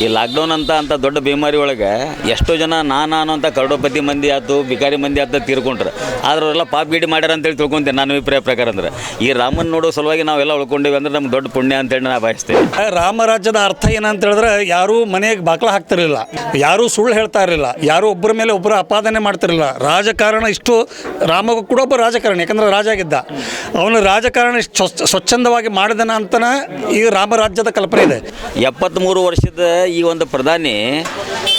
ಈ ಲಾಕ್ಡೌನ್ ಅಂತ ಅಂತ ದೊಡ್ಡ ಬಿಮಾರಿ ಒಳಗೆ ಎಷ್ಟೋ ಜನ ನಾನು ಅಂತ ಕರಡೋಪತಿ ಮಂದಿ ಆಯ್ತು ಬಿಕಾರಿ ಮಂದಿ ಆಯ್ತು ತೀರ್ಕೊಂಡ್ರು. ಆದ್ರೆ ಅವರೆಲ್ಲ ಪಾಪ ಗಿಡಿ ಮಾಡ್ಯಾರ ಅಂತೇಳಿ ತಿಳ್ಕೊಂತೀನಿ ನನ್ನ ಅಭಿಪ್ರಾಯ ಪ್ರಕಾರ ಅಂದ್ರೆ. ಈ ರಾಮನ್ ನೋಡೋ ಸಲುವಾಗಿ ನಾವೆಲ್ಲ ಉಳ್ಕೊಂಡಿವಿ ಅಂದ್ರೆ ನಮ್ಗೆ ದೊಡ್ಡ ಪುಣ್ಯ ಅಂತೇಳಿ ನಾನು ರಾಮ ರಾಮರಾಜ್ಯದ ಅರ್ಥ ಏನಂತ ಹೇಳಿದ್ರೆ ಯಾರೂ ಮನೆಗೆ ಬಾಕ್ಲ ಹಾಕ್ತಿರಲಿಲ್ಲ. ಯಾರೂ ಸುಳ್ಳು ಹೇಳ್ತಾ ಇರಲಿಲ್ಲ. ಯಾರೂ ಒಬ್ಬರ ಮೇಲೆ ಒಬ್ಬರು ಅಪಾದನೆ ಮಾಡ್ತಿರಲಿಲ್ಲ. ರಾಜಕಾರಣ ಇಷ್ಟು ರಾಮ ಕೂಡ ಒಬ್ಬ ರಾಜಕಾರಣ ಯಾಕಂದ್ರೆ ರಾಜ ಆಗಿದ್ದ. ಅವನು ರಾಜಕಾರಣ ಇಷ್ಟು ಸ್ವಚ್ಛ- ಸ್ವಚ್ಛಂದವಾಗಿ ಮಾಡಿದನ ಅಂತನ ಈ ರಾಮರಾಜ್ಯದ ಕಲ್ಪನೆ ಇದೆ. ಎಪ್ಪತ್ತ್ಮೂರು ವರ್ಷದ ಈ ಒಂದು ಪ್ರಧಾನಿ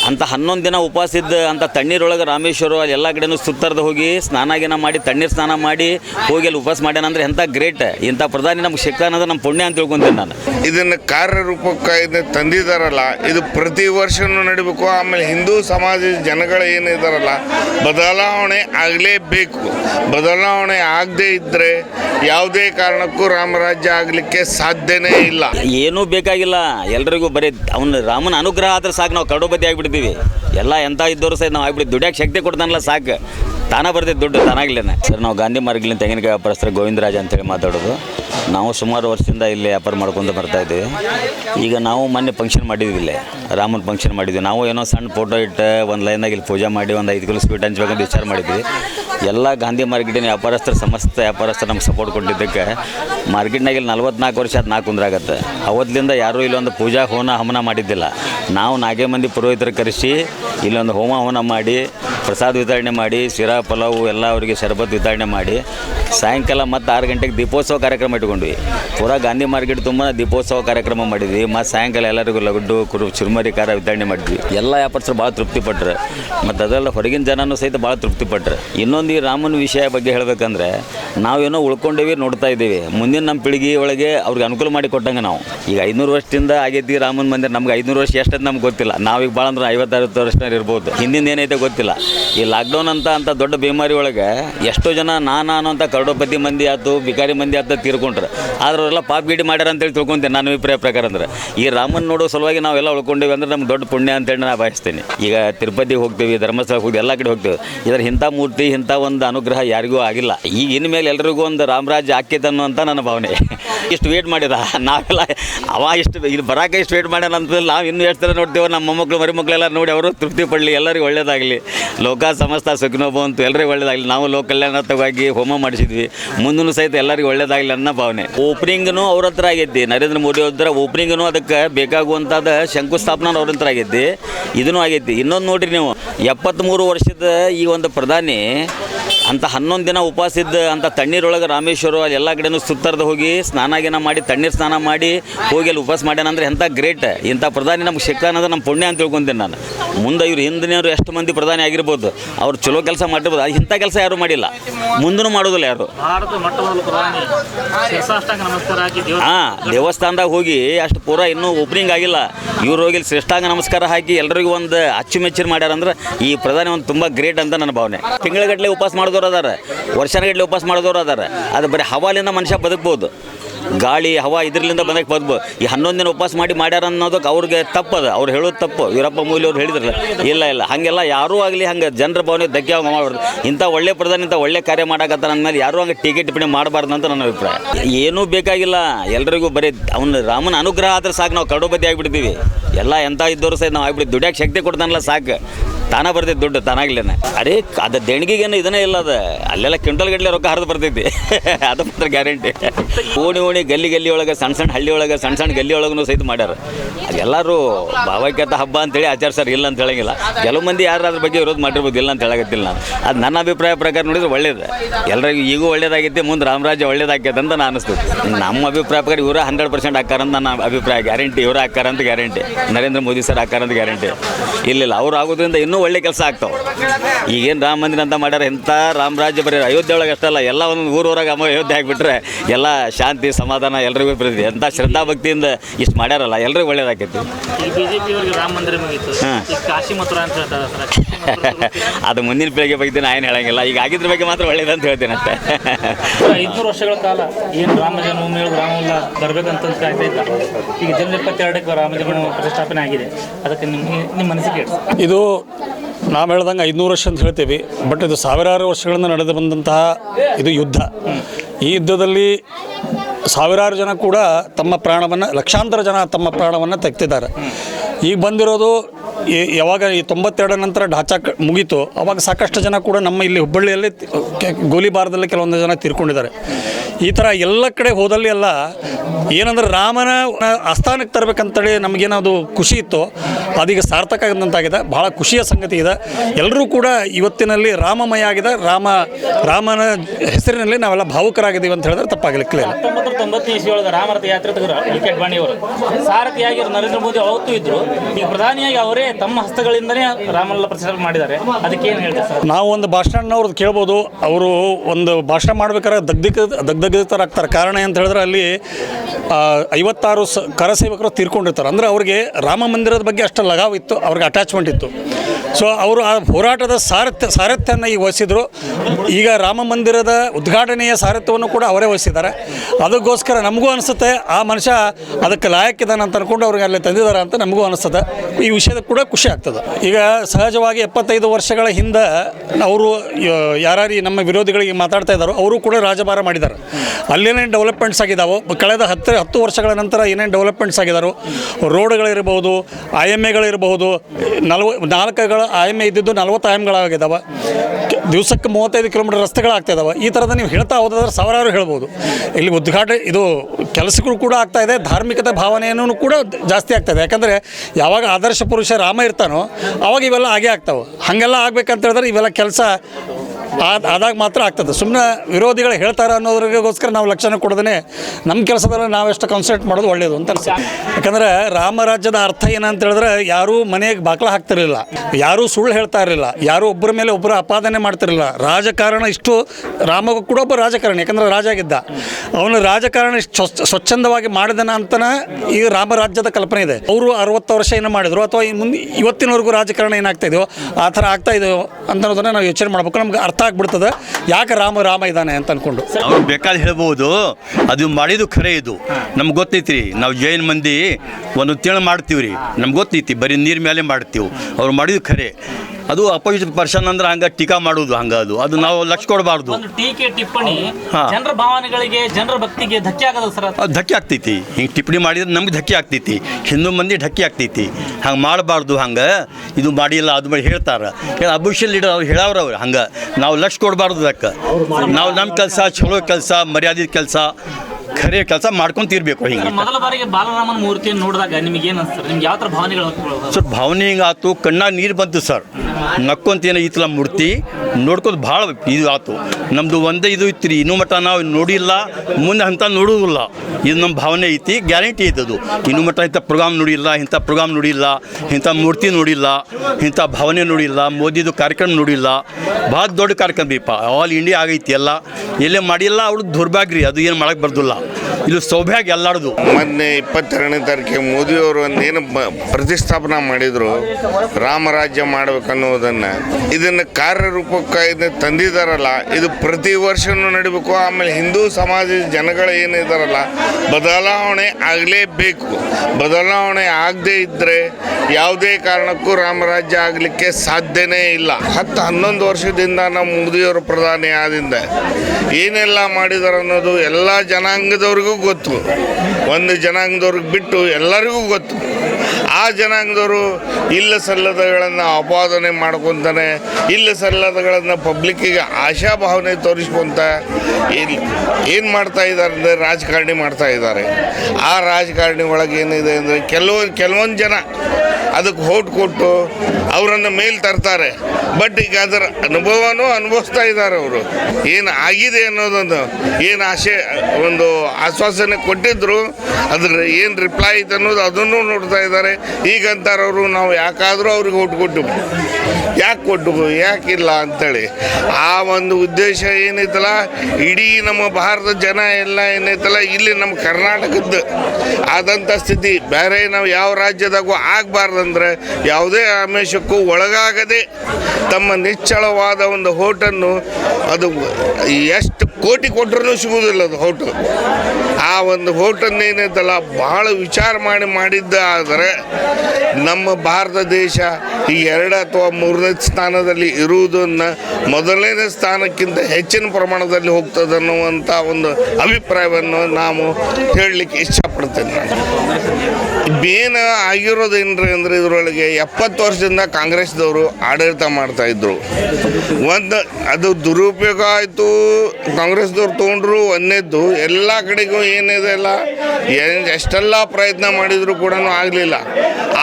ಅಂತ ಹನ್ನೊಂದು ದಿನ ಉಪವಾಸ ಇದ್ದ ಅಂತ ತಣ್ಣೀರೊಳಗೆ ರಾಮೇಶ್ವರ ಅಲ್ಲಿ ಎಲ್ಲ ಕಡೆನೂ ಸುತ್ತರ್ದು ಹೋಗಿ ಸ್ನಾನ ಗಿನ ಮಾಡಿ ತಣ್ಣೀರು ಸ್ನಾನ ಮಾಡಿ ಹೋಗಿ ಅಲ್ಲಿ ಉಪವಾಸ ಮಾಡ್ಯಾನಂದ್ರೆ ಎಂಥ ಗ್ರೇಟ್. ಇಂಥ ಪ್ರಧಾನಿ ನಮ್ಗೆ ಸಿಕ್ಕ ಅನ್ನೋದು ನಮ್ಮ ಪುಣ್ಯ ಅಂತ ತಿಳ್ಕೊಂತೀನಿ ನಾನು. ಇದನ್ನು ಕಾರ್ಯರೂಪಕ್ಕೆ ತಂದಿದ್ದಾರಲ್ಲ ಇದು ಪ್ರತಿ ವರ್ಷನೂ ನಡಿಬೇಕು. ಆಮೇಲೆ ಹಿಂದೂ ಸಮಾಜದ ಜನಗಳು ಏನಿದಾರಲ್ಲ ಬದಲಾವಣೆ ಆಗಲೇಬೇಕು. ಬದಲಾವಣೆ ಆಗದೇ ಇದ್ದರೆ ಯಾವುದೇ ಕಾರಣಕ್ಕೂ ರಾಮರಾಜ್ಯ ಆಗಲಿಕ್ಕೆ ಸಾಧ್ಯನೇ ಇಲ್ಲ. ಏನೂ ಬೇಕಾಗಿಲ್ಲ. ಎಲ್ರಿಗೂ ಬರೀ ಅವನು ರಾಮನ ಅನುಗ್ರಹ ಆದರೆ ಸಾಕು ನಾವು ಕಡೋಬದಿ ಆಗಿಬಿಡ್ತೀವಿ ಎಲ್ಲ ಎಂಥ ಇದ್ದವರು ಸಹ ನಾವು ಆಗ್ಬಿಟ್ಟು ದುಡ್ಯಾಕೆ ಶಕ್ತಿ ಕೊಡ್ತಾನಲ್ಲ ಸಾಕು. ತಾನೇ ಬರ್ತೈತೆ ದುಡ್ಡು ತಾನಾಗ್ಲೇನೆ. ಸರ್, ನಾವು ಗಾಂಧಿ ಮಾರ್ಗಲಿನ ತೆಂಗಿನಕಾಯಿ ವ್ಯಾಪಾರಸ್ಥರು ಗೋವಿಂದರಾಜ್ ಅಂತೇಳಿ ಮಾತಾಡೋದು. ನಾವು ಸುಮಾರು ವರ್ಷದಿಂದ ಇಲ್ಲಿ ವ್ಯಾಪಾರ ಮಾಡ್ಕೊಂಡು ಬರ್ತಾ ಇದ್ದೀವಿ. ಈಗ ನಾವು ಮೊನ್ನೆ ಫಂಕ್ಷನ್ ಮಾಡಿದ್ವಿ ಇಲ್ಲಿ. ರಾಮನ ಫಂಕ್ಷನ್ ಮಾಡಿದ್ವಿ. ನಾವು ಏನೋ ಸಣ್ಣ ಫೋಟೋ ಇಟ್ಟು ಒಂದು ಲೈನಾಗಿ ಇಲ್ಲಿ ಪೂಜೆ ಮಾಡಿ ಒಂದು ಐದು ಕಿಲೋ ಸ್ವೀಟ್ ಹಂಚ್ಬೇಕಂತ ವಿಚಾರ ಮಾಡಿದ್ವಿ. ಎಲ್ಲ ಗಾಂಧಿ ಮಾರ್ಕೆಟಿನ ವ್ಯಾಪಾರಸ್ಥರು, ಸಮಸ್ತ ವ್ಯಾಪಾರಸ್ಥರು ನಮ್ಗೆ ಸಪೋರ್ಟ್ ಕೊಟ್ಟಿದ್ದಕ್ಕೆ ಮಾರ್ಕೆಟ್ನಾಗ ಇಲ್ಲಿ ನಲ್ವತ್ನಾಲ್ಕು ವರ್ಷ ಅದು ನಾಲ್ಕು ಕುಂದ್ರಾಗತ್ತೆ ಅವತ್ತಿಂದ ಯಾರೂ ಇಲ್ಲೊಂದು ಪೂಜಾ ಹೋಮ ಹವನ ಮಾಡಿದ್ದಿಲ್ಲ. ನಾವು ನಾಲ್ಕೇ ಮಂದಿ ಪುರೋಹಿತರು ಕರೆಸಿ ಇಲ್ಲೊಂದು ಹೋಮ ಹವನ ಮಾಡಿ, ಪ್ರಸಾದ ವಿತರಣೆ ಮಾಡಿ, ಶಿರಾ, ಪಲಾವು ಎಲ್ಲ ಅವರಿಗೆ ಶರಬತ್ ವಿತರಣೆ ಮಾಡಿ, ಸಾಯಂಕಾಲ ಮತ್ತು ಆರು ಗಂಟೆಗೆ ದೀಪೋತ್ಸವ ಕಾರ್ಯಕ್ರಮ ಇಟ್ಕೊಂಡ್ವಿ. ಪೂರಾ ಗಾಂಧಿ ಮಾರ್ಕೆಟ್ ತುಂಬ ದೀಪೋತ್ಸವ ಕಾರ್ಯಕ್ರಮ ಮಾಡಿದ್ವಿ. ಮತ್ತು ಸಾಯಂಕಾಲ ಎಲ್ಲರಿಗೂ ಲಡ್ಡು, ಕುರು, ಚುರುಮರಿ, ಖಾರ ವಿತರಣೆ ಮಾಡಿದ್ವಿ. ಎಲ್ಲ ವ್ಯಾಪಾರಸ್ಥರು ಭಾಳ ತೃಪ್ತಿಪಟ್ರು. ಮತ್ತು ಅದೆಲ್ಲ ಹೊರಗಿನ ಜನನೂ ಸಹಿತ ಭಾಳ ತೃಪ್ತಿಪಟ್ರು. ಇನ್ನೊಂದು ಈ ರಾಮನ ವಿಷಯ ಬಗ್ಗೆ ಹೇಳಬೇಕಂದ್ರೆ ನಾವೇನೋ ಉಳ್ಕೊಂಡೇವಿ ನೋಡ್ತಾ ಇದ್ದೀವಿ. ಮುಂದಿನ ನಮ್ಮ ಪಿಳಿಗೆ ಒಳಗೆ ಅವ್ರಿಗೆ ಅನುಕೂಲ ಮಾಡಿ ಕೊಟ್ಟಂಗೆ ನಾವು. ಈಗ ಐನೂರು ವರ್ಷದಿಂದ ಆಗೈತಿ ರಾಮನ ಮಂದಿರ, ನಮ್ಗೆ ಐನೂರು ವರ್ಷ ಎಷ್ಟಂತ ನಮ್ಗೆ ಗೊತ್ತಿಲ್ಲ. ನಾವೀಗ ಭಾಳ ಅಂದ್ರೆ ಐವತ್ತರವತ್ತು ವರ್ಷ ಇರ್ಬೋದು. ಹಿಂದಿನ ಏನೈತೆ ಗೊತ್ತಿಲ್ಲ. ಈ ಲಾಕ್ಡೌನ್ ಅಂತ ಅಂತ ದೊಡ್ಡ ಬಿಮಾರಿ ಒಳಗೆ ಎಷ್ಟೋ ಜನ ನಾನು ಅಂತ ಕರೋಡಪತಿ ಮಂದಿ ಆಯ್ತು ಬಿಕಾರಿ ಮಂದಿ ಆಯ್ತು ತೀರ್ಕೊಂಡ್ರೆ. ಆದ್ರೆ ಅವರೆಲ್ಲ ಪಾಪ ಗೀಡಿ ಮಾಡ್ಯಾರ ಅಂತೇಳಿ ತಿಳ್ಕೊಂತೀನಿ ನನ್ನ ಅಭಿಪ್ರಾಯ ಪ್ರಕಾರ ಅಂದ್ರೆ. ಈ ರಾಮನ್ ನೋಡೋ ಸಲುವಾಗಿ ನಾವೆಲ್ಲ ಉಳ್ಕೊಂಡೇವಿ ಅಂದ್ರೆ ನಮ್ಗೆ ದೊಡ್ಡ ಪುಣ್ಯ ಅಂತೇಳಿ ನಾನು ಭಾವಿಸ್ತೀನಿ. ಈಗ ತಿರುಪತಿಗೆ ಹೋಗ್ತೀವಿ, ಧರ್ಮಸ್ಥಳಕ್ಕೆ ಹೋಗಿ ಎಲ್ಲ ಕಡೆ ಹೋಗ್ತೀವಿ. ಇದರ ಇಂಥ ಮೂರ್ತಿ, ಇಂಥ ಒಂದು ಅನುಗ್ರಹ ಯಾರಿಗೂ ಆಗಿಲ್ಲ. ಈಗ ಇನ್ಮೇಲೆ ಎಲ್ರಿಗೂ ಒಂದು ರಾಮರಾಜ್ ಆಕ್ಕೈತೆ ಅಂತ ನನ್ನ ಭಾವನೆ. ಇಷ್ಟು ವೇಟ್ ಮಾಡಿದ. ನಾವೆಲ್ಲ ಅವ ಇಷ್ಟು ಇಲ್ಲಿ ಬರಾಕ ಇಷ್ಟು ವೇಟ್ ಮಾಡ್ಯಾನ ಅಂತ ನಾವು ಇನ್ನೂ ಎಷ್ಟು ಥರ ನೋಡ್ತೇವೆ ನಮ್ಮ ಮೊಮ್ಮಕ್ಕಳು ಮರಿಮಕ್ಕಳೆಲ್ಲ ನೋಡಿ ಅವರು ತೃಪ್ತಿ ಪಡಲಿ. ಎಲ್ಲರಿಗೂ ಒಳ್ಳೇದಾಗಲಿ. ಲೋಕ ಸಮಸ್ತ ಸುಖಿನೋಬ ಅಂತ ಎಲ್ಲರಿಗೂ ಒಳ್ಳೇದಾಗಲಿ. ನಾವು ಲೋಕ ಕಲ್ಯಾಣಾರ್ಥವಾಗಿ ಹೋಮ ಮಾಡಿಸಿದ್ವಿ. ಮುಂದೂ ಸಹಿತ ಎಲ್ಲರಿಗೂ ಒಳ್ಳೇದಾಗಲಿ ಅನ್ನೋ ಭಾವನೆ. ಓಪನಿಂಗ್ನು ಅವ್ರ ಹತ್ರ ಆಗೈತಿ. ನರೇಂದ್ರ ಮೋದಿ ಅವ್ರ ಓಪನಿಂಗ್ನು ಅದಕ್ಕೆ ಬೇಕಾಗುವಂಥದ್ದು ಶಂಕುಸ್ಥಾಪನ ಅವ್ರ ಹತ್ರ ಆಗೈತಿ. ಇದನ್ನು ಆಗೈತಿ. ಇನ್ನೊಂದು ನೋಡ್ರಿ ನೀವು ಎಪ್ಪತ್ತ್ಮೂರು ವರ್ಷದ ಈ ಒಂದು ಪ್ರಧಾನಿ ಅಂತ ಹನ್ನೊಂದು ದಿನ ಉಪವಾಸ ಇದ್ದ ಅಂತ ತಣ್ಣೀರೊಳಗೆ ರಾಮೇಶ್ವರ ಅಲ್ಲಿ ಎಲ್ಲ ಕಡೆನೂ ಸುತ್ತರ್ದು ಹೋಗಿ ಸ್ನಾನ ಗಿನ ಮಾಡಿ ತಣ್ಣೀರು ಸ್ನಾನ ಮಾಡಿ ಹೋಗಿ ಅಲ್ಲಿ ಉಪವಾಸ ಮಾಡ್ಯಾನಂದ್ರೆ ಎಂಥ ಗ್ರೇಟ್. ಇಂಥ ಪ್ರಧಾನಿ ನಮ್ಗೆ ಸಿಕ್ಕ ಅನ್ನೋದು ನಮ್ಮ ಪುಣ್ಯ ಅಂತ ತಿಳ್ಕೊಂತೀನಿ ನಾನು. ಮುಂದೆ ಇವ್ರು ಹಿಂದಿನವ್ರು ಎಷ್ಟು ಮಂದಿ ಪ್ರಧಾನಿ ಆಗಿರ್ಬೋದು ಅವ್ರು ಚಲೋ ಕೆಲಸ ಮಾಡಿರ್ಬೋದು ಅದು ಇಂಥ ಕೆಲಸ ಯಾರು ಮಾಡಿಲ್ಲ. ಮುಂದೂ ಮಾಡೋದಿಲ್ಲ ಯಾರು. ಹಾಂ ದೇವಸ್ಥಾನದಾಗ ಹೋಗಿ ಅಷ್ಟು ಪೂರಾ ಇನ್ನೂ ಓಪನಿಂಗ್ ಆಗಿಲ್ಲ. ಇವ್ರು ಹೋಗಿ ಶ್ರೇಷ್ಠಾಂಗ ನಮಸ್ಕಾರ ಹಾಕಿ ಎಲ್ರಿಗೂ ಒಂದು ಅಚ್ಚುಮೆಚ್ಚು ಮಾಡ್ಯಾರಂದ್ರೆ ಈ ಪ್ರಧಾನಿ ಒಂದು ತುಂಬ ಗ್ರೇಟ್ ಅಂತ ನನ್ನ ಭಾವನೆ. ತಿಂಗಳಗಟ್ಟಲೆ ಉಪವಾಸ ಮಾಡಿದವ್ರು ಅದಾರ. ವರ್ಷನಗಟ್ಟಲೆ ಉಪವಾಸ ಮಾಡಿದವ್ರು ಅದಾರ. ಅದು ಬರೀ ಹವಾಲಿಂದ ಮನುಷ್ಯ ಬದುಕ್ಬೋದು. ಗಾಳಿ, ಹವಾ ಇದ್ರಲಿಂದ ಬಂದಕ್ಕೆ ಬದ್ಬೋ. ಈ ಹನ್ನೊಂದು ದಿನ ಉಪವಾಸ ಮಾಡಿ ಮಾಡ್ಯಾರ ಅನ್ನೋದಕ್ಕೆ ಅವ್ರಿಗೆ ತಪ್ಪದ ಅವ್ರು ಹೇಳೋದು ತಪ್ಪು. ವೀರಪ್ಪ ಮೊಯ್ಲಿ ಅವ್ರು ಹೇಳಿದ್ರಲ್ಲ. ಇಲ್ಲ ಇಲ್ಲ. ಹಾಗೆಲ್ಲ ಯಾರೂ ಆಗಲಿ ಹಂಗೆ ಜನರ ಭಾವನೆ ಧಕ್ಕೆ ಮಾಡಬಾರ್ದು ಇಂಥ ಒಳ್ಳೆ ಪ್ರಧಾನಿ, ಇಂಥ ಒಳ್ಳೆ ಕಾರ್ಯ ಮಾಡಕತ್ತಾರ ಅಂದಮೇಲೆ ಯಾರೂ ಹಂಗೆ ಟಿಕೆಟ್ ಟಿಪ್ಪಣಿ ಮಾಡಬಾರ್ದು ಅಂತ ನನ್ನ ಅಭಿಪ್ರಾಯ. ಏನೂ ಬೇಕಾಗಿಲ್ಲ. ಎಲ್ರಿಗೂ ಬರೀ ಅವ್ನ ರಾಮನ ಅನುಗ್ರಹ ಆದ್ರೆ ಸಾಕು. ನಾವು ಕಡೋಬದಿ ಆಗಿಬಿಡ್ತೀವಿ ಎಲ್ಲ ಎಂಥ ಇದ್ದವರು ಸಹ ನಾವು ಆಗ್ಬಿಟ್ಟು ದುಡ್ಯಾಕೆ ಶಕ್ತಿ ಕೊಡ್ತಾನಲ್ಲ ಸಾಕು. ತಾನ ಬರ್ತೈತಿ ದುಡ್ಡು, ತಾನಾಗ್ಲೇನೆ. ಅರೇ, ಅದು ದೇಣಿಗೆಗೇನು ಇದನ್ನೇ ಇಲ್ಲ ಅದು. ಅಲ್ಲೆಲ್ಲ ಕ್ವಿಂಟಲ್ ಗಟ್ಟಲೆ ರೊಕ್ಕ ಹರಿದು ಬರ್ತೈತಿ ಅದು ಮಾತ್ರ ಗ್ಯಾರಂಟಿ. ಓಣಿ ಓಣಿ, ಗಲ್ಲಿ ಗಲ್ಲಿ ಒಳಗೆ ಸಣ್ಣ ಸಣ್ಣ ಹಳ್ಳಿ ಒಳಗೆ ಸಣ್ಣ ಸಣ್ಣ ಗಲ್ಲಿ ಒಳಗೂ ಸಹಿತ ಮಾಡ್ಯಾರ. ಅದೆಲ್ಲರೂ ಭಾವೈಕ್ಯತ ಹಬ್ಬ ಅಂತೇಳಿ ಸರ್ ಇಲ್ಲ ಅಂತ ಹೇಳಂಗಿಲ್ಲ. ಕೆಲವು ಮಂದಿ ಯಾರು ಅದ್ರ ಬಗ್ಗೆ ವಿರೋಧ ಮಾಡಿರ್ಬೋದು, ಇಲ್ಲ ಅಂತ ಹೇಳಕತ್ತಿಲ್ಲ ನಾನು. ಅದು ನನ್ನ ಅಭಿಪ್ರಾಯ ಪ್ರಕಾರ ನೋಡಿದ್ರೆ ಒಳ್ಳೇದು. ಎಲ್ಲರಿಗೂ ಈಗೂ ಒಳ್ಳೇದಾಗೈತಿ, ಮುಂದೆ ರಾಮರಾಜ್ಯ ಒಳ್ಳೇದಾಗ್ಯದ ಅಂತ ನಾನು ಅನಿಸ್ತದೆ ನಮ್ಮ ಅಭಿಪ್ರಾಯ ಪ್ರಕಾರ ಇವರ ಹಂಡ್ರೆಡ್ ಪರ್ಸೆಂಟ್ ಹಾಕಾರಂತ ನನ್ನ ಅಭಿಪ್ರಾಯ ಗ್ಯಾರಂಟಿ. ಇವರು ಹಾಕಾರಂತ ಗ್ಯಾರಂಟಿ. ನರೇಂದ್ರ ಮೋದಿ ಸರ್ ಹಾಕಾರಂತ ಗ್ಯಾರಂಟಿ. ಇಲ್ಲ ಅವ್ರು ಆಗೋದ್ರಿಂದ ಇನ್ನೂ ಒಳ್ಳೆ ಕೆಲಸ ಆಗ್ತಾವೆ. ಈಗೇನು ರಾಮ ಮಂದಿರ ಅಂತ ಮಾಡ್ಯಾರ ಎಂಥ ರಾಮರಾಜ್ಯ ಬರೀ ಅಯೋಧ್ಯೆ ಒಳಗೆ ಅಷ್ಟಲ್ಲ ಎಲ್ಲ ಒಂದು ಊರೊಳಗೆ ಅಮ್ಮ ಅಯೋಧ್ಯೆ ಆಗಿಬಿಟ್ರೆ ಎಲ್ಲ ಶಾಂತಿ ಸಮಾಧಾನ ಎಲ್ರಿಗೂ ಬರ್ತೈತಿ ಎಂಥ ಶ್ರದ್ಧಾ ಭಕ್ತಿಯಿಂದ ಇಷ್ಟು ಮಾಡ್ಯಾರಲ್ಲ ಎಲ್ರಿಗೂ ಒಳ್ಳೇದಾಕೈತಿ. ಅದು ಮುಂದಿನ ಪೀಳಿಗೆ ಬಗ್ಗೆ ನಾ ಏನು ಹೇಳಂಗಿಲ್ಲ. ಈಗ ಆಗಿದ್ರ ಬಗ್ಗೆ ಮಾತ್ರ ಒಳ್ಳೇದಂತ ಹೇಳ್ತೀನಿ ಅಷ್ಟೇ. ಐದ್ನೂರು ವರ್ಷಗಳ ಕಾಲ ಏನು ರಾಮ ಜನ್ಮಭೂಮಿ ರಾಮಲ್ಲ ಬರ್ಬೇಕಂತ ಕಾಯ್ತಾ ಇದ್ದ ಈಗ ಜನವರಿ ಇಪ್ಪತ್ತೆರಡಕ್ಕೆ ರಾಮ ಜನ್ಮ ಪ್ರತಿಷ್ಠಾಪನೆ ಆಗಿದೆ. ಅದಕ್ಕೆ ನಿಮ್ಮ ನಿಮ್ಮ ಮನಸ್ಸಿಗೆ ಇದು ನಾವು ಹೇಳ್ದಂಗೆ ಐದುನೂರು ವರ್ಷ ಅಂತ ಹೇಳ್ತೀವಿ ಬಟ್ ಇದು ಸಾವಿರಾರು ವರ್ಷಗಳಿಂದ ನಡೆದು ಬಂದಂತಹ ಇದು ಯುದ್ಧ. ಈ ಯುದ್ಧದಲ್ಲಿ ಸಾವಿರಾರು ಜನ ಕೂಡ ತಮ್ಮ ಪ್ರಾಣವನ್ನು, ಲಕ್ಷಾಂತರ ಜನ ತಮ್ಮ ಪ್ರಾಣವನ್ನು ತೆಗ್ತಿದ್ದಾರೆ ಈಗ ಬಂದಿರೋದು ಯಾವಾಗ ಈ ತೊಂಬತ್ತೆರಡರ ನಂತರ ಢಾಚಾ ಮುಗೀತು, ಅವಾಗ ಸಾಕಷ್ಟು ಜನ ಕೂಡ ನಮ್ಮ ಇಲ್ಲಿ ಹುಬ್ಬಳ್ಳಿಯಲ್ಲಿ ಗೋಲಿಬಾರದಲ್ಲಿ ಕೆಲವೊಂದು ಜನ ತೀರ್ಕೊಂಡಿದ್ದಾರೆ. ಈ ಥರ ಎಲ್ಲ ಕಡೆ ಹೋದಲ್ಲಿ ಎಲ್ಲ ಏನಂದ್ರೆ ರಾಮನ ಆಸ್ಥಾನಕ್ಕೆ ತರಬೇಕಂತೇಳಿ ನಮಗೇನದು ಖುಷಿ ಇತ್ತು, ಅದೀಗ ಸಾರ್ಥಕ ಆದಂತಾಗಿದೆ ಭಾಳ ಖುಷಿಯ ಸಂಗತಿ ಇದೆ. ಎಲ್ಲರೂ ಕೂಡ ಇವತ್ತಿನಲ್ಲಿ ರಾಮಮಯ ಆಗಿದೆ, ರಾಮ, ರಾಮನ ಹೆಸರಿನಲ್ಲಿ ನಾವೆಲ್ಲ ಭಾವುಕರಾಗಿದ್ದೀವಿ ಅಂತ ಹೇಳಿದ್ರೆ ತಪ್ಪಾಗಲಿಕ್ಕಿಲ್ಲ ಹತ್ತೊಂಬತ್ತು ಸಾರಥಿಯಾಗಿ ನರೇಂದ್ರ ಮೋದಿ ಅವತ್ತು ಈಗ ಪ್ರಧಾನಿಯಾಗಿ ಅವರೇ ತಮ್ಮ ಹಸ್ತಗಳಿಂದನೇ ರಾಮಲ್ಲ ಪ್ರತಿಷ್ಠಾಪನೆ ಮಾಡಿದ್ದಾರೆ. ಅದಕ್ಕೆ ಏನು ಹೇಳ್ತಾರೆ ಸರ್? ನಾವು ಒಂದು ಭಾಷಣನವ್ರದ್ದು ಕೇಳ್ಬೋದು. ಅವರು ಒಂದು ಭಾಷಣ ಮಾಡ್ಬೇಕಾದ್ರೆ ದಗ್ಧಿಕ ದಗ್ಧಗಿತರಾಗ್ತಾರೆ ಕಾರಣ ಅಂತ ಹೇಳಿದ್ರೆ ಅಲ್ಲಿ ಐವತ್ತಾರು ಸ, ಕರಸೇವಕರು ತೀರ್ಕೊಂಡಿರ್ತಾರೆ. ಅಂದರೆ ಅವ್ರಿಗೆ ರಾಮ ಮಂದಿರದ ಬಗ್ಗೆ ಅಷ್ಟು ಲಗಾವ್ ಇತ್ತು. ಅವ್ರಿಗೆ ಅಟ್ಯಾಚ್ಮೆಂಟ್ ಇತ್ತು. ಸೊ ಅವರು ಆ ಹೋರಾಟದ ಸಾರಥ್ಯ ಸಾರಥ್ಯವನ್ನು ಈಗ ವಹಿಸಿದ್ರು. ಈಗ ರಾಮ ಮಂದಿರದ ಉದ್ಘಾಟನೆಯ ಸಾರಥ್ಯವನ್ನು ಕೂಡ ಅವರೇ ವಹಿಸಿದ್ದಾರೆ. ಅದಕ್ಕೋಸ್ಕರ ನಮಗೂ ಅನಿಸುತ್ತೆ, ಆ ಮನುಷ್ಯ ಅದಕ್ಕೆ ಲಾಯಕ್ಕಿದ್ದಾನೆ ಅಂತ ಅಂದ್ಕೊಂಡು ಅವ್ರಿಗೆ ಅಲ್ಲಿ ತಂದಿದ್ದಾರೆ ಅಂತ ನಮಗೂ ಅನಿಸ್ತದೆ ಈ ವಿಷಯದ ಕೂಡ ಖುಷಿ ಆಗ್ತದೆ. ಈಗ ಸಹಜವಾಗಿ ಎಪ್ಪತ್ತೈದು ವರ್ಷಗಳ ಹಿಂದೆ ಅವರು ಯಾರು ನಮ್ಮ ವಿರೋಧಿಗಳಿಗೆ ಮಾತಾಡ್ತಾ ಇದ್ದಾರೋ, ಅವರು ಕೂಡ ರಾಜಭಾರ ಮಾಡಿದ್ದಾರೆ. ಅಲ್ಲೇನೇನು ಡೆವಲಪ್ಮೆಂಟ್ಸ್ ಆಗಿದ್ದಾವೋ, ಕಳೆದ ಹತ್ತು ಹತ್ತು ವರ್ಷಗಳ ನಂತರ ಏನೇನು ಡೆವಲಪ್ಮೆಂಟ್ಸ್ ಆಗಿದ್ದಾರೋ ರೋಡ್ಗಳಿರ್ಬೋದು ಐ ಎಂ ಎಗಳಿರಬಹುದು ನಲ್ವ ನಾಲ್ಕುಗಳ ಐ ಎಂ ಎ ಇದ್ದಿದ್ದು ನಲ್ವತ್ತು ಎಮ್ಗಳಾಗಿದ್ದಾವೆ ದಿವಸಕ್ಕೆ ಮೂವತ್ತೈದು ಕಿಲೋಮೀಟರ್ ರಸ್ತೆಗಳಾಗ್ತಾಯಿದ್ದಾವೆ ಈ ಥರದ ನೀವು ಹೇಳ್ತಾ ಹೋದ್ರೆ ಸಾವಿರಾರು ಹೇಳ್ಬೋದು. ಇಲ್ಲಿ ಉದ್ಘಾಟನೆ ಇದು ಕೆಲಸಗಳು ಕೂಡ ಆಗ್ತಾ ಇದೆ, ಧಾರ್ಮಿಕತೆ ಭಾವನೆಯನ್ನು ಕೂಡ ಜಾಸ್ತಿ ಆಗ್ತಾ ಇದೆ. ಯಾಕಂದರೆ ಯಾವಾಗ ಆದರ್ಶ ಪುರುಷ ರಾಮ ಇರ್ತಾನೋ, ಅವಾಗ ಇವೆಲ್ಲ ಆಗೇ ಆಗ್ತಾವೆ. ಹಾಗೆಲ್ಲ ಆಗ್ಬೇಕಂತ ಹೇಳಿದ್ರೆ ಇವೆಲ್ಲ ಕೆಲಸ ಆದಾಗ ಮಾತ್ರ ಆಗ್ತದೆ. ಸುಮ್ಮನೆ ವಿರೋಧಿಗಳು ಹೇಳ್ತಾರೆ ಅನ್ನೋದ್ರಿಗೋಸ್ಕರ ನಾವು ಲಕ್ಷಣ ಕೊಡದೇ ನಮ್ಮ ಕೆಲಸದಲ್ಲಿ ನಾವೆಷ್ಟು ಕಾನ್ಸಂಟ್ರೇಟ್ ಮಾಡೋದು ಒಳ್ಳೆಯದು ಅಂತ ಅನ್ಸುತ್ತೆ. ಯಾಕಂದರೆ ರಾಮರಾಜ್ಯದ ಅರ್ಥ ಏನಂತ ಹೇಳಿದ್ರೆ ಯಾರೂ ಮನೆಗೆ ಬಾಕ್ಲ ಹಾಕ್ತಿರಲಿಲ್ಲ. ಯಾರೂ ಸುಳ್ಳು ಹೇಳ್ತಾ ಇರಲಿಲ್ಲ. ಯಾರೂ ಒಬ್ಬರ ಮೇಲೆ ಒಬ್ಬರು ಅಪಾದನೆ ಮಾಡ್ತಿರಲಿಲ್ಲ. ರಾಜಕಾರಣ ಇಷ್ಟು ರಾಮ ಕೂಡ ಒಬ್ಬ ರಾಜಕಾರಣಿ, ಯಾಕಂದ್ರೆ ರಾಜ ಆಗಿದ್ದ. ಅವನು ರಾಜಕಾರಣ ಇಷ್ಟು ಸ್ವಚ್ಛ ಸ್ವಚ್ಛಂದವಾಗಿ ಮಾಡಿದನ ಅಂತನ ಈ ರಾಮರಾಜ್ಯದ ಕಲ್ಪನೆ ಇದೆ. ಅವರು ಅರವತ್ತು ವರ್ಷ ಏನು ಮಾಡಿದ್ರು, ಅಥವಾ ಮುಂದೆ ಇವತ್ತಿನವರೆಗೂ ರಾಜಕಾರಣ ಏನಾಗ್ತಾ ಇದೆಯೋ ಆ ಥರ ಆಗ್ತಾ ಇದೆಯೋ ಅಂತ ಅನ್ನೋದನ್ನ ನಾವು ಯೋಚನೆ ಮಾಡಬೇಕು. ನಮ್ಗೆ ಅರ್ಥ ಆಗ್ಬಿಡ್ತದೆ ಯಾಕೆ ರಾಮ ರಾಮ ಇದ್ದಾನೆ ಅಂತ ಅನ್ಕೊಂಡು. ಅವ್ರು ಬೇಕಾದ ಹೇಳ್ಬೋದು. ಅದು ಮಾಡಿದ್ದು ಖರೆ ಇದು. ನಮ್ಗೆ ಗೊತ್ತೈತಿ ರೀ ನಾವು ಜೈನ್ ಮಂದಿ ಒಂದು ತಿಳು ಮಾಡ್ತೀವಿ ರೀ ನಮ್ಗೆ ಗೊತ್ತೈತಿ. ಬರೀ ನೀರ್ ಮೇಲೆ ಮಾಡ್ತೀವಿ. ಅವ್ರು ಮಾಡಿದ್ದು ಖರೆ. ಅದು ಅಪೋಸಿಟ್ ಪರ್ಸನ್ ಅಂದ್ರೆ ಹಂಗ ಟೀಕಾ ಮಾಡುದು ಹಂಗ ಅದು. ಅದು ನಾವು ಲಕ್ಷ ಕೊಡಬಾರ್ದು. ಒಂದು ಟೀಕೆ ಟಿಪ್ಪಣಿ. ಜನರ ಭಾವನೆಗಳಿಗೆ ಜನರ ಭಕ್ತಿಗೆ ಧಕ್ಕೆ ಆಗದ ಸರ್? ಅದು ಧಕ್ಕೆ ಆಗ್ತೈತಿ. ಹಿಂಗೆ ಟಿಪ್ಪಣಿ ಮಾಡಿದ್ರೆ ನಮ್ಗೆ ಧಕ್ಕೆ ಆಗ್ತೈತಿ. ಹಿಂದೂ ಮಂದಿ ಧಕ್ಕೆ ಆಗ್ತೈತಿ. ಹಂಗೆ ಮಾಡಬಾರ್ದು ಹಂಗೆ. ಇದು ಮಾಡಿಲ್ಲ ಅದು ಮಾಡಿ ಹೇಳ್ತಾರೆ. ಅಬುಷನ್ ಲೀಡರ್ ಅವ್ರು ಹೇಳವ್ರು ಅವ್ರು ಹಂಗೆ. ನಾವು ಲಕ್ಷ ಕೊಡಬಾರ್ದು ಅದಕ್ಕೆ. ನಾವು ನಮ್ಮ ಕೆಲಸ ಚಲೋ ಕೆಲಸ ಮರ್ಯಾದಿದ ಕೆಲಸ. ಖರೆ ಕೆಲಸ ಮಾಡ್ಕೊಂತಿರ್ಬೇಕು ಹಿಂಗೆ. ಮೊದಲ ಬಾರಿಗೆ ಬಾಲರಾಮನ ಮೂರ್ತಿಯನ್ನು ನೋಡಿದಾಗ ನಿಮಗೆ ಏನು ಅನ್ಸ್ತಾರೆ ನಿಮ್ಗೆ ಯಾವ ಥರ ಭಾವನೆಗಳು? ಸರ್ ಭಾವನೆ ಹಿಂಗೆ ಆತು ಕಣ್ಣಾಗ ನೀರು ಬಂತು ಸರ್. ನಕ್ಕೊಂತೇನ ಈತಲ ಮೂರ್ತಿ. ನೋಡ್ಕೊಂಡು ಭಾಳ ಇದು ಆತು ನಮ್ಮದು ಒಂದೇ ಇದು ಇತ್ತು ರೀ ಇನ್ನೂ ಮಟ್ಟ ನಾವು ನೋಡಿಲ್ಲ. ಮುಂದೆ ಅಂತ ನೋಡೋದಿಲ್ಲ ಇದು ನಮ್ಮ ಭಾವನೆ ಐತಿ ಗ್ಯಾರಂಟಿ ಐತೆ ಅದು. ಇನ್ನೂ ಮಟ್ಟ ಇಂಥ ಪ್ರೋಗ್ರಾಮ್ ನೋಡಿಲ್ಲ ಇಂಥ ಪ್ರೋಗ್ರಾಮ್ ನೋಡಿಲ್ಲ ಇಂಥ ಮೂರ್ತಿ ನೋಡಿಲ್ಲ ಇಂಥ ಭಾವನೆ ನೋಡಿಲ್ಲ ಮೋದಿದು ಕಾರ್ಯಕ್ರಮ ನೋಡಿಲ್ಲ. ಭಾಳ ದೊಡ್ಡ ಕಾರ್ಯಕ್ರಮ ರೀಪ ಆಲ್ ಇಂಡಿಯಾ ಆಗೈತಿ ಎಲ್ಲ. ಎಲ್ಲೇ ಮಾಡಿಲ್ಲ ಅವ್ರದ್ದು ದುರ್ಭಾಗ್ಯ ರೀ ಅದು ಏನು ಮಾಡಕ್ಕೆ ಬರ್ದಿಲ್ಲ. ಇದು ಸೌಭಾಗ್ಯ ಎಲ್ಲರದು. ಮೊನ್ನೆ ಇಪ್ಪತ್ತೆರಡನೇ ತಾರೀಕಿಗೆ ಮೋದಿಯವರು ಒಂದೇನು ಪ್ರತಿಷ್ಠಾಪನೆ ಮಾಡಿದ್ರು ರಾಮರಾಜ್ಯ ಮಾಡಬೇಕನ್ನುವುದನ್ನು. ಇದನ್ನು ಕಾರ್ಯರೂಪಕ್ಕೆ ತಂದಿದ್ದಾರಲ್ಲ ಇದು ಪ್ರತಿ ವರ್ಷನೂ ನಡಿಬೇಕು, ಆಮೇಲೆ ಹಿಂದೂ ಸಮಾಜದ ಜನಗಳು ಏನಿದಾರಲ್ಲ ಬದಲಾವಣೆ ಆಗಲೇಬೇಕು. ಬದಲಾವಣೆ ಆಗದೇ ಇದ್ದರೆ ಯಾವುದೇ ಕಾರಣಕ್ಕೂ ರಾಮರಾಜ್ಯ ಆಗಲಿಕ್ಕೆ ಸಾಧ್ಯನೇ ಇಲ್ಲ. ಹತ್ತು ಹನ್ನೊಂದು ವರ್ಷದಿಂದ ನಮ್ಮ ಮೋದಿಯವರು ಪ್ರಧಾನಿ ಆದಿಂದ ಏನೆಲ್ಲ ಮಾಡಿದಾರೆ ಅನ್ನೋದು ಎಲ್ಲ ಜನಾಂಗದವ್ರಿಗೂ ಗೊತ್ತು. ಒಂದು ಜನಾಂಗದವ್ರಿಗೆ ಬಿಟ್ಟು ಎಲ್ಲರಿಗೂ ಗೊತ್ತು. ಆ ಜನಾಂಗದವರು ಇಲ್ಲ ಸಲ್ಲದಗಳನ್ನು ಆಪಾದನೆ ಮಾಡ್ಕೊತಾನೆ, ಇಲ್ಲ ಸಲ್ಲದಗಳನ್ನು ಪಬ್ಲಿಕ್ಕಿಗೆ ಆಶಾಭಾವನೆ ತೋರಿಸ್ಕೊಂತ ಇಲ್ಲಿ ಏನು ಮಾಡ್ತಾ ಇದ್ದಾರೆ ಅಂದರೆ ರಾಜಕಾರಣಿ ಮಾಡ್ತಾ ಇದ್ದಾರೆ. ಆ ರಾಜಕಾರಣಿ ಒಳಗೆ ಏನಿದೆ ಅಂದರೆ ಕೆಲವೊಂದು ಕೆಲವೊಂದು ಜನ ಅದಕ್ಕೆ ಹೋಟ್ ಕೊಟ್ಟು ಅವರನ್ನು ಮೇಲೆ ತರ್ತಾರೆ. ಬಟ್ ಈಗ ಅದರ ಅನುಭವನೂ ಅನುಭವಿಸ್ತಾ ಇದ್ದಾರೆ ಅವರು. ಏನು ಆಗಿದೆ ಅನ್ನೋದೊಂದು, ಏನು ಆಶೆ, ಒಂದು ಆಶ್ವಾಸನೆ ಕೊಟ್ಟಿದ್ರು, ಅದ್ರ ಏನು ರಿಪ್ಲೈ ಐತೆ ಅನ್ನೋದು ಅದನ್ನು ನೋಡ್ತಾ ಇದ್ದಾರೆ. ಈಗಂತಾರವರು ನಾವು ಯಾಕಾದರೂ ಅವ್ರಿಗೆ ಕೊಟ್ಟು ಯಾಕೆ ಕೊಟ್ಟು ಯಾಕಿಲ್ಲ ಅಂತೇಳಿ. ಆ ಒಂದು ಉದ್ದೇಶ ಏನೈತಲ್ಲ ಇಡೀ ನಮ್ಮ ಭಾರತದ ಜನ ಎಲ್ಲ ಏನೈತಲ್ಲ ಇಲ್ಲಿ ನಮ್ಮ ಕರ್ನಾಟಕದ ಆದಂಥ ಸ್ಥಿತಿ. ಬೇರೆ ನಾವು ಯಾವ ರಾಜ್ಯದಾಗೂ ಆಗಬಾರ್ದಂದ್ರೆ ಯಾವುದೇ ಆಮಿಷಕ್ಕೂ ಒಳಗಾಗದೆ ತಮ್ಮ ನಿಚ್ಚಳವಾದ ಒಂದು ಹೋಟನ್ನು ಅದು ಎಷ್ಟು ಕೋಟಿ ಕೊಟ್ಟರೂ ಸಿಗುವುದಿಲ್ಲ ಅದು ಹೋಟಲ್ ಆ ಒಂದು ಹೋಟನ್ನು ಏನೈತಲ್ಲ ಬಹಳ ವಿಚಾರ ಮಾಡಿ ಮಾಡಿದ್ದ ಆದರೆ ನಮ್ಮ ಭಾರತ ದೇಶ ಈ ಎರಡು ಅಥವಾ ಮೂರನೇ ಸ್ಥಾನದಲ್ಲಿ ಇರುವುದನ್ನು ಮೊದಲನೇ ಸ್ಥಾನಕ್ಕಿಂತ ಹೆಚ್ಚಿನ ಪ್ರಮಾಣದಲ್ಲಿ ಹೋಗ್ತದೆ ಅನ್ನುವಂಥ ಒಂದು ಅಭಿಪ್ರಾಯವನ್ನು ನಾವು ಹೇಳಲಿಕ್ಕೆ ಇಷ್ಟಪಡ್ತೇನೆ ನಾನು. ಮೇನ್ ಆಗಿರೋದೇನ್ರಿ ಅಂದರೆ ಇದರೊಳಗೆ ಎಪ್ಪತ್ತು ವರ್ಷದಿಂದ ಕಾಂಗ್ರೆಸ್ದವರು ಆಡಳಿತ ಮಾಡ್ತಾ ಇದ್ರು. ಒಂದು ಅದು ದುರುಪಯೋಗ ಆಯಿತು, ಕಾಂಗ್ರೆಸ್ದವ್ರು ತೊಗೊಂಡ್ರು, ಒಂದೇದ್ದು ಎಲ್ಲ ಕಡೆಗೂ ಏನಿದೆ ಅಲ್ಲ ಎಷ್ಟೆಲ್ಲ ಪ್ರಯತ್ನ ಮಾಡಿದರೂ ಕೂಡ ಆಗಲಿಲ್ಲ.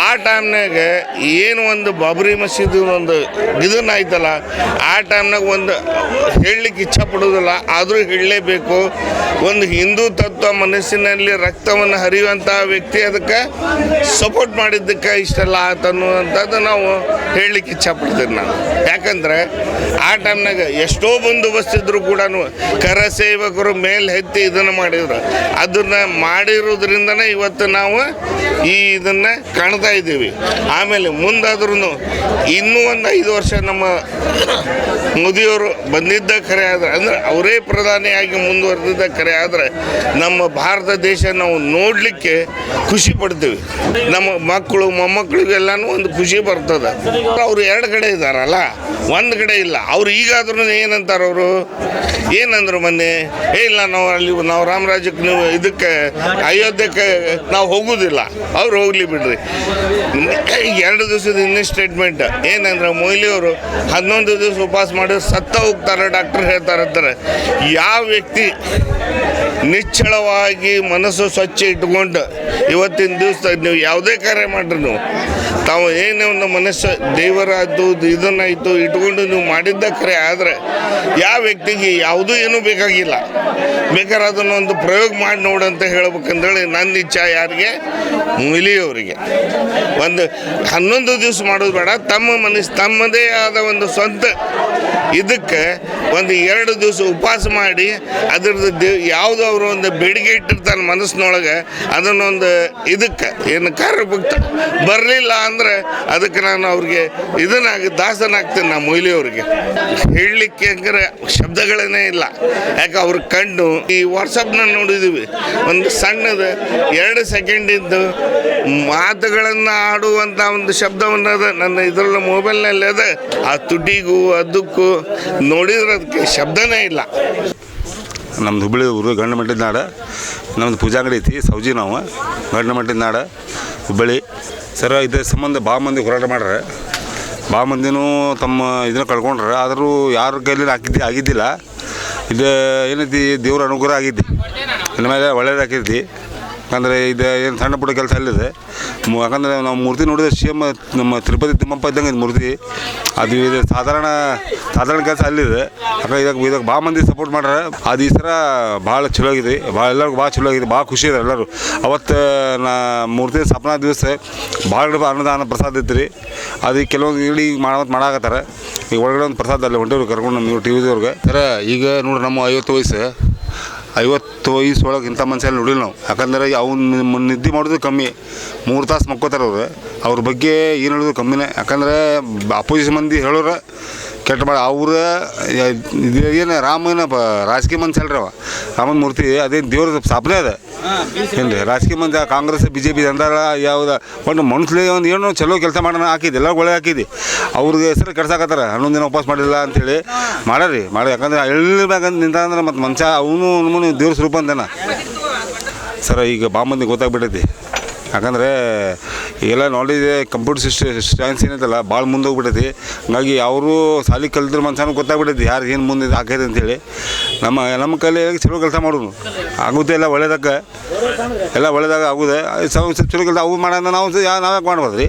ಆ ಟೈಮ್ನಾಗೆ ಏನು ಒಂದು ಬಾಬರಿ ಮಸೀದಿ ಒಂದು ಇದನ್ನ ಆಯ್ತಲ್ಲ, ಆ ಟೈಮ್ನಾಗ ಒಂದು ಹೇಳಲಿಕ್ಕೆ ಇಚ್ಛೆ ಪಡೋದಿಲ್ಲ, ಆದರೂ ಹೇಳಲೇಬೇಕು. ಒಂದು ಹಿಂದೂ ತತ್ವ ಮನಸ್ಸಿನಲ್ಲಿ ರಕ್ತವನ್ನು ಹರಿಯುವಂಥ ವ್ಯಕ್ತಿ ಅದಕ್ಕೆ ಸಪೋರ್ಟ್ ಮಾಡಿದ್ದಕ್ಕೆ ಇಷ್ಟೆಲ್ಲ ಅನ್ನುವಂಥದ್ದು ನಾವು ಹೇಳಲಿಕ್ಕೆ ಇಚ್ಛಪಡ್ತೀವಿ ನಾನು. ಯಾಕಂದ್ರೆ ಆ ಟೈಮ್ನಾಗ ಎಷ್ಟೋ ಬಂದೋಬಸ್ತಿದ್ರು ಕೂಡ ಕರ ಸೇವಕರು ಮೇಲೆ ಹೆತ್ತಿ ಇದನ್ನು ಮಾಡಿದ್ರು. ಅದನ್ನು ಮಾಡಿರೋದ್ರಿಂದನೇ ಇವತ್ತು ನಾವು ಈ ಇದನ್ನು ಕಾಣ್ತಾ ಇದ್ದೀವಿ. ಆಮೇಲೆ ಮುಂದಾದ್ರೂ ಇನ್ನೂ ಒಂದು ಐದು ವರ್ಷ ನಮ್ಮ ಮೋದಿಯವರು ಬಂದಿದ್ದ ಕರೆ ಆದರೆ, ಅಂದರೆ ಅವರೇ ಪ್ರಧಾನಿಯಾಗಿ ಮುಂದುವರೆದಿದ್ದ ಕರೆ ಆದರೆ, ನಮ್ಮ ಭಾರತ ದೇಶ ನಾವು ನೋಡಲಿಕ್ಕೆ ಖುಷಿ ಪಡ್ತೀವಿ. ನಮ್ಮ ಮಕ್ಕಳು, ಮೊಮ್ಮಕ್ಕಳಿಗೆಲ್ಲನೂ ಒಂದು ಖುಷಿ ಬರ್ತದೆ. ಅವರು ಎರಡು ಕಡೆ ಇದ್ದಾರಲ್ಲ ಒಂದು ಕಡೆ ಇಲ್ಲ. ಅವ್ರು ಈಗಾದ್ರೂ ಏನಂತಾರೆ ಅವರು? ಏನಂದ್ರು ಮೊನ್ನೆ? ಏ, ಇಲ್ಲ, ನಾವು ಅಲ್ಲಿ, ನಾವು ರಾಮರಾಜಕ್ಕೆ ನೀವು ಇದಕ್ಕೆ, ಅಯೋಧ್ಯಕ್ಕೆ ನಾವು ಹೋಗುವುದಿಲ್ಲ ಅವ್ರು ಹೋಗ್ಲಿ ಬಿಡ್ರಿ. ಎರಡು ದಿವಸದ ಇನ್ನೇ ಸ್ಟೇಟ್ಮೆಂಟ್ ಏನಂದ್ರೆ ಮೊಯ್ಲಿ ಅವರು ಹನ್ನೊಂದು ದಿವಸ ಉಪವಾಸ ಮಾಡಿ ಸತ್ತ ಹೋಗ್ತಾರೆ, ಡಾಕ್ಟರ್ ಹೇಳ್ತಾರೆ ಅಂತಾರೆ. ಯಾವ ವ್ಯಕ್ತಿ ನಿಚ್ಚಳವಾಗಿ ಮನಸ್ಸು ಸ್ವಚ್ಛ ಇಟ್ಕೊಂಡು ಇವತ್ತಿನ ದಿವಸ ನೀವು ಯಾವುದೇ ಕಾರ್ಯ ಮಾಡ್ರಿ ನೀವು ತಾವು ಏನೇ ಒಂದು ಮನಸ್ಸು ದೇವರಾಯ್ತು ಇದನ್ನಾಯಿತು ಇಟ್ಕೊಂಡು ನೀವು ಮಾಡಿದ್ದ ಕರೆ ಆದರೆ ಯಾವ ವ್ಯಕ್ತಿಗೆ ಯಾವುದೂ ಏನೂ ಬೇಕಾಗಿಲ್ಲ. ಬೇಕಾದ್ರೆ ಅದನ್ನು ಒಂದು ಪ್ರಯೋಗ ಮಾಡಿ ನೋಡು ಅಂತ ಹೇಳ್ಬೇಕಂದೇಳಿ ನನ್ನ ಇಚ್ಛೆ ಯಾರಿಗೆ? ಮುಲಿಯವರಿಗೆ ಒಂದು ಹನ್ನೊಂದು ದಿವಸ ಮಾಡೋದು ಬೇಡ, ತಮ್ಮ ಮನಸ್ಸು ತಮ್ಮದೇ ಆದ ಒಂದು ಸ್ವಂತ ಇದಕ್ಕೆ ಒಂದು ಎರಡು ದಿವಸ ಉಪವಾಸ ಮಾಡಿ ಅದ್ರದ್ದು ದೇ ಯಾವುದು ಅವರು ಒಂದು ಬೇಡಿಕೆ ಇಟ್ಟಿರ್ತಾನೆ ಮನಸ್ಸಿನೊಳಗೆ ಅದನ್ನೊಂದು ಇದಕ್ಕೆ. ಏನು ಕಾರ್ಯ ಬರಲಿಲ್ಲ ಅಂದರೆ ಅದಕ್ಕೆ ನಾನು ಅವ್ರಿಗೆ ಇದನ್ನಾಗಿ ದಾಸನಾಗ್ತೇನೆ ನಾ ಮೊಯ್ಲಿಯವ್ರಿಗೆ. ಹೇಳಲಿಕ್ಕೆ ಅಂದರೆ ಶಬ್ದಗಳೇ ಇಲ್ಲ. ಯಾಕೆ ಅವ್ರ ಕಣ್ಣು, ಈ ವಾಟ್ಸಪ್ನ ನೋಡಿದ್ದೀವಿ ಒಂದು ಸಣ್ಣದ ಎರಡು ಸೆಕೆಂಡಿದ್ದು ಮಾತುಗಳನ್ನು ಆಡುವಂಥ ಒಂದು ಶಬ್ದವನ್ನು ಅದ ನನ್ನ ಇದರಲ್ಲ ಮೊಬೈಲ್ನಲ್ಲಿ ಅದ. ಆ ತುಟಿಗೂ, ಅದಕ್ಕೂ ನೋಡಿದ್ರೆ ಅದಕ್ಕೆ ಶಬ್ದನೇ ಇಲ್ಲ. ನಮ್ದು ಹುಬ್ಬಳ್ಳಿ ಊರು ಗಂಡ ಮಟ್ಟಿದ ನಾಡ. ನಮ್ದು ಪೂಜಾ ಅಂಗಡಿ ಐತಿ, ಸೌಜಿ ನಾವು. ಗಂಡ ಮಟ್ಟಿದ ನಾಡ, ಹುಬ್ಬಳ್ಳಿ. ಸರ, ಇದ್ರ ಸಂಬಂಧ ಭಾಳ ಮಂದಿ ಹೋರಾಟ ಮಾಡ್ರೆ. ಭಾಳ ಮಂದಿನೂ ತಮ್ಮ ಇದನ್ನ ಕಳ್ಕೊಂಡ್ರೆ. ಆದರೂ ಯಾರ ಕೈಲಿ ಹಾಕಿದ್ದಿ ಆಗಿದ್ದಿಲ್ಲ. ಇದು ಏನೈತಿ, ದೇವ್ರ ಅನುಗ್ರಹ ಆಗಿದ್ದಿ. ಇನ್ನು ಮೇಲೆ ಒಳ್ಳೇದಾಕೈತಿ ಯಾಕಂದರೆ ಇದು ಏನು ಸಣ್ಣ ಪುಟ್ಟ ಕೆಲಸ ಅಲ್ಲಿದೆ. ಯಾಕಂದರೆ ನಾವು ಮೂರ್ತಿ ನೋಡಿದ್ರೆ ಸಿ ಎಂ ನಮ್ಮ ತಿರುಪತಿ ತಿಮ್ಮಪ್ಪ ಇದ್ದಂಗೆ ಇದು ಮೂರ್ತಿ. ಅದು ಇದು ಸಾಧಾರಣ ಸಾಧಾರಣ ಕೆಲಸ ಅಲ್ಲಿದೆ. ಯಾಕಂದ್ರೆ ಇದಕ್ಕೆ ಇದಕ್ಕೆ ಭಾಳ ಮಂದಿ ಸಪೋರ್ಟ್ ಮಾಡ್ರೆ. ಅದು ಈ ಸರ ಭಾಳ ಚಲೋ ಆಗಿದೆ. ಭಾಳ, ಎಲ್ಲರಿಗೂ ಭಾಳ ಚಲೋ ಆಗಿದೆ. ಭಾಳ ಖುಷಿ ಇದೆ ಎಲ್ಲರೂ. ಅವತ್ತು, ನಾ ಮೂರ್ತಿ ಸ್ಥಾಪನಾ ದಿವಸ ಭಾಳ ಅನ್ನದಾನ ಪ್ರಸಾದ ಇತ್ತು ರೀ ಅದು ಕೆಲವೊಂದು ಇಡೀ ಮಾಡೋದು ಮಾಡಾಕತ್ತಾರ. ಈಗ ಒಳಗಡೆ ಒಂದು ಪ್ರಸಾದ ಅಲ್ಲಿ ಹೊಂಟಿವ್ರಿ ಕರ್ಕೊಂಡು ನಮ್ಮ ಟಿ ವಿದವ್ರಿಗೆ ಸರ, ಈಗ ನೋಡ್ರಿ ನಮ್ಮ ಐವತ್ತು ವಯಸ್ಸು. ಐವತ್ತು ವಯಸ್ಸು ಒಳಗೆ ಇಂಥ ಮನುಷ್ಯ ನೋಡಿಲ್ಲ ನಾವು. ಯಾಕಂದ್ರೆ ಅವ್ನು ನಿದ್ದೆ ಮಾಡೋದು ಕಮ್ಮಿ. ಮೂರು ತಾಸು ಮಕ್ಕೋತಾರೆ ಅವ್ರು. ಅವ್ರ ಬಗ್ಗೆ ಏನು ಹೇಳೋದು ಕಮ್ಮಿನೇ. ಯಾಕಂದರೆ ಅಪೋಸಿಷನ್ ಮಂದಿ ಹೇಳೋರು ಕೆಟ್ಟ ಮಾಡಿ ಅವ್ರ ಇದು ಏನು ರಾಮನ ಬ ರಾಜಕೀಯ ಮನ್ಸು ಅಲ್ರಿ ಅವ. ರಾಮನ ಮೂರ್ತಿ ಅದೇನು ದೇವ್ರ ಸ್ಥಾಪನೆ ಅದ. ಏನು ರೀ ರಾಜಕೀಯ ಮಂದಿ ಕಾಂಗ್ರೆಸ್ ಬಿ ಜೆ ಪಿ ಅಂದಾರ ಯಾವ್ದು ಒಂದು ಮನುಷ್ಯ ಒಂದು ಏನೋ ಚಲೋ ಕೆಲಸ ಮಾಡೋಣ ಹಾಕಿದ್ದೆ ಎಲ್ಲ ಒಳ್ಳೆ ಹಾಕಿದ್ದು. ಅವ್ರಿಗೆ ಹೆಸರು ಕೆಡ್ಸಾಕತ್ತಾರ ಹನ್ನೊಂದು ದಿನ ಉಪವಾಸ ಮಾಡಿಲ್ಲ ಅಂತೇಳಿ. ಮಾಡರಿ ಮಾಡಿ ಯಾಕಂದ್ರೆ ಎಳ್ಬೇಕಂತ ನಿಂತ ಅಂದ್ರೆ ಮತ್ತು ಮನುಷ್ಯ ಅವನು ದೇವ್ರ ಸ್ವರೂಪ ಅಂತೇನ. ಸರ ಈಗ ಬಾಂಬಂದಿಗೆ ಗೊತ್ತಾಗ್ಬಿಟ್ಟೈತಿ. ಯಾಕಂದರೆ ಎಲ್ಲ ನಾಲೆಜ್ ಕಂಪ್ಯೂಟರ್ ಸಿಸ್ಟ ಸೈನ್ಸ್ ಏನೈತಲ್ಲ ಭಾಳ ಮುಂದೆ ಹೋಗ್ಬಿಟ್ಟೈತಿ ಹಂಗಾಗಿ ಅವರು ಸಾಲಿ ಕಲ್ತಿರೋ ಮನುಷ್ಯನೂ ಗೊತ್ತಾಗ್ಬಿಟ್ಟೈತಿ ಯಾರು ಏನು ಮುಂದೆ ಹಾಕೈತೆ ಅಂತೇಳಿ. ನಮ್ಮ ನಮ್ಮ ಕೈಲಿ ಚಲೋ ಕೆಲಸ ಮಾಡೋದು ಆಗುತ್ತೆ ಎಲ್ಲ ಒಳ್ಳೇದಕ್ಕೆ. ಎಲ್ಲ ಒಳ್ಳೇದಾಗ ಆಗುದೆ. ಚಲೋ ಕೆಲಸ ಅವು ಮಾಡೋಣ ನಾವು ಸ- ಯಾ- ನಾವ್ಯಾಕೆ ಮಾಡ್ಬೋದು ರೀ